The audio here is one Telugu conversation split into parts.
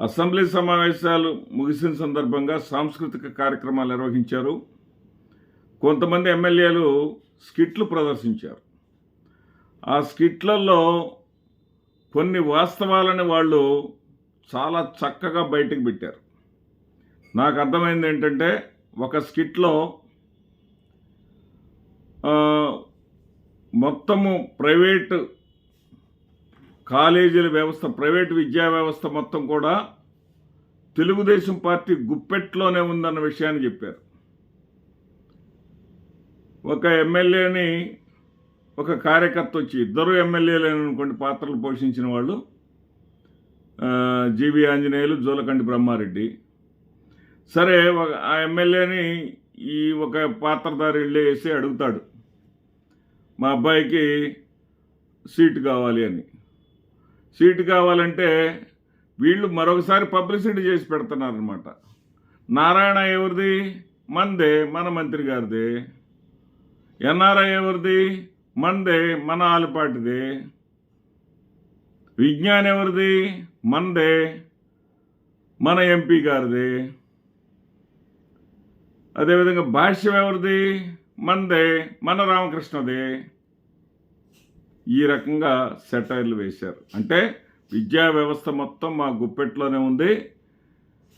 అసెంబ్లీ సమావేశాలు ముగిసిన సందర్భంగా సాంస్కృతిక కార్యక్రమాలు నిర్వహించారు. కొంతమంది ఎమ్మెల్యేలు స్కిట్లు ప్రదర్శించారు. ఆ స్కిట్లలో కొన్ని వాస్తవాలని వాళ్ళు చాలా చక్కగా బయటకు పెట్టారు. నాకు అర్థమైంది ఏంటంటే ఒక స్కిట్లో మొత్తము ప్రైవేటు కాలేజీల వ్యవస్థ ప్రైవేటు విద్యా వ్యవస్థ మొత్తం కూడా తెలుగుదేశం పార్టీ గుప్పెట్లోనే ఉందన్న విషయాన్ని చెప్పారు. ఒక ఎమ్మెల్యేని ఒక కార్యకర్త వచ్చి ఇద్దరు ఎమ్మెల్యేలు అనుకోండి పాత్రలు పోషించిన వాళ్ళు జీవి ఆంజనేయులు జోలకంటి బ్రహ్మారెడ్డి. సరే ఒక ఆ ఎమ్మెల్యేని ఈ ఒక పాత్రధారి వెళ్ళి వేసి అడుగుతాడు మా అబ్బాయికి సీటు కావాలి అని. సీటు కావాలంటే వీళ్ళు మరొకసారి పబ్లిసిటీ చేసి పెడుతున్నారనమాట నారాయణ ఎవరిది? మందే మన మంత్రి గారిది. ఎన్ఆర్ఐ ఎవరిది? మందే మన ఆలపాటిది. విజ్ఞాన్ ఎవరిది? మందే మన ఎంపీ గారిది. అదేవిధంగా భాష్యం ఎవరిది? మందే మన రామకృష్ణది. ఈ రకంగా సెటైర్లు వేశారు. అంటే విద్యా వ్యవస్థ మొత్తం మా గుప్పెట్లోనే ఉంది.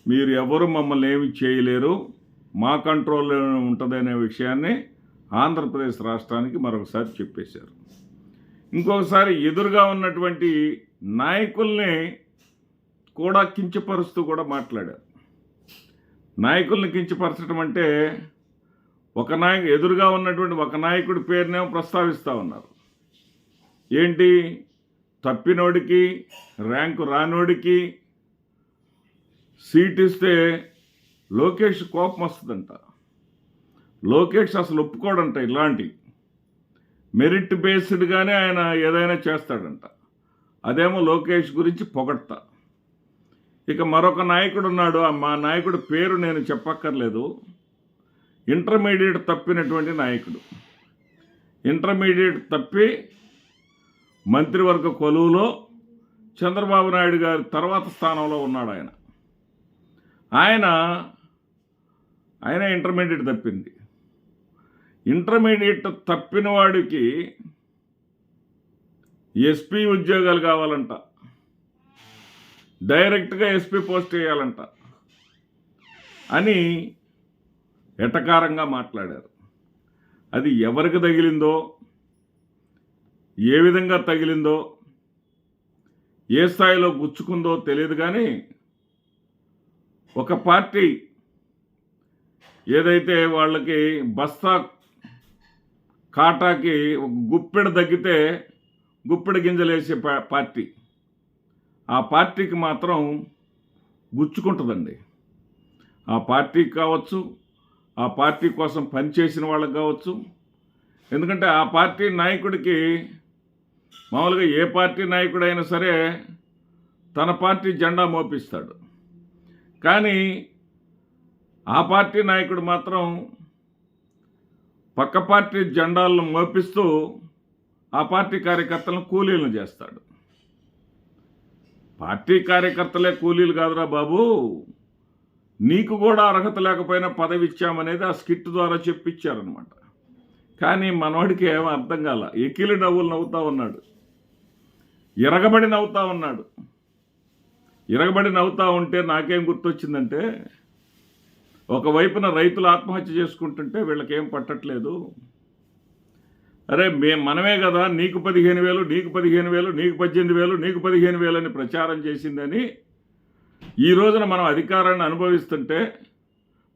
మీరు ఎవరు మమ్మల్ని ఏమి చేయలేరు. మా కంట్రోల్లోనే ఉంటుందనే విషయాన్ని ఆంధ్రప్రదేశ్ రాష్ట్రానికి మరొకసారి చెప్పేశారు. ఇంకొకసారి ఎదురుగా ఉన్నటువంటి నాయకుల్ని కూడా కించపరుస్తూ కూడా మాట్లాడారు. నాయకుల్ని కించపరచడం అంటే ఒక నాయకు ఎదురుగా ఉన్నటువంటి ఒక నాయకుడి పేరునేమో ప్రస్తావిస్తూ ఉన్నారు. ఏంటి? తప్పినోడికి ర్యాంకు రానోడికి సీట్ ఇస్తే లోకేష్ కోపం వస్తుందంట. లోకేష్ అసలు ఒప్పుకోడంట ఇలాంటి. మెరిట్ బేస్డ్గానే ఆయన ఏదైనా చేస్తాడంట. అదేమో లోకేష్ గురించి పొగడతా. ఇక మరొక నాయకుడు ఉన్నాడు ఆ మా నాయకుడు పేరు నేను చెప్పక్కర్లేదు. ఇంటర్మీడియట్ తప్పినటువంటి నాయకుడు. ఇంటర్మీడియట్ తప్పి మంత్రివర్గ కొలువులో చంద్రబాబు నాయుడు గారి తర్వాత స్థానంలో ఉన్నాడు ఆయన. ఆయన ఆయన ఇంటర్మీడియట్ తప్పింది. ఇంటర్మీడియట్ తప్పిన వాడికి ఎస్పీ ఉద్యోగాలు కావాలంట. డైరెక్ట్గా ఎస్పీ పోస్ట్ వేయాలంట అని ఎటకారంగా మాట్లాడారు. అది ఎవరికి తగిలిందో ఏ విధంగా తగిలిందో ఏ స్థాయిలో గుచ్చుకుందో తెలియదు కానీ ఒక పార్టీ ఏదైతే వాళ్ళకి బస్తా కాటాకి ఒక గుప్పెడు తగ్గితే గుప్పెడు గింజలేసే పార్టీ. ఆ పార్టీకి మాత్రం గుచ్చుకుంటుందండి. ఆ పార్టీకి కావచ్చు ఆ పార్టీ కోసం పనిచేసిన వాళ్ళకి కావచ్చు. ఎందుకంటే ఆ పార్టీ నాయకుడికి మామూలుగా ఏ పార్టీ నాయకుడైనా సరే తన పార్టీ జెండా మోపిస్తాడు. కానీ ఆ పార్టీ నాయకుడు మాత్రం పక్క పార్టీ జెండాలను మోపిస్తూ ఆ పార్టీ కార్యకర్తలను కూలీలను చేస్తాడు. పార్టీ కార్యకర్తలే కూలీలు కాదురా బాబు. నీకు కూడా అర్హత లేకపోయినా పదవి ఇచ్చామనేది ఆ స్కిట్ ద్వారా చెప్పించారనమాట కానీ మనవాడికి ఏమో అర్థం కాల. ఎకిలి నవ్వులు నవ్వుతూ ఉన్నాడు. ఇరగబడి నవ్వుతా ఉన్నాడు. ఇరగబడి నవ్వుతూ ఉంటే నాకేం గుర్తొచ్చిందంటే ఒకవైపున రైతులు ఆత్మహత్య చేసుకుంటుంటే వీళ్ళకేం పట్టట్లేదు. అరే మే మనమే కదా నీకు పదిహేను వేలు నీకు పదిహేను వేలు నీకు పద్దెనిమిది వేలు నీకు పదిహేను వేలు అని ప్రచారం చేసిందని ఈ రోజున మనం అధికారాన్ని అనుభవిస్తుంటే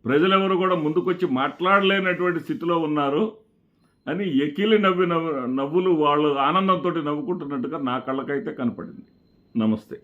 ప్రజలెవరు కూడా ముందుకొచ్చి మాట్లాడలేనటువంటి స్థితిలో ఉన్నారు. అని ఎకిలి నవ్వి నవ్వు నవ్వులు వాళ్ళు ఆనందంతో నవ్వుకుంటున్నట్టుగా నా కళ్ళకైతే కనపడింది. నమస్తే.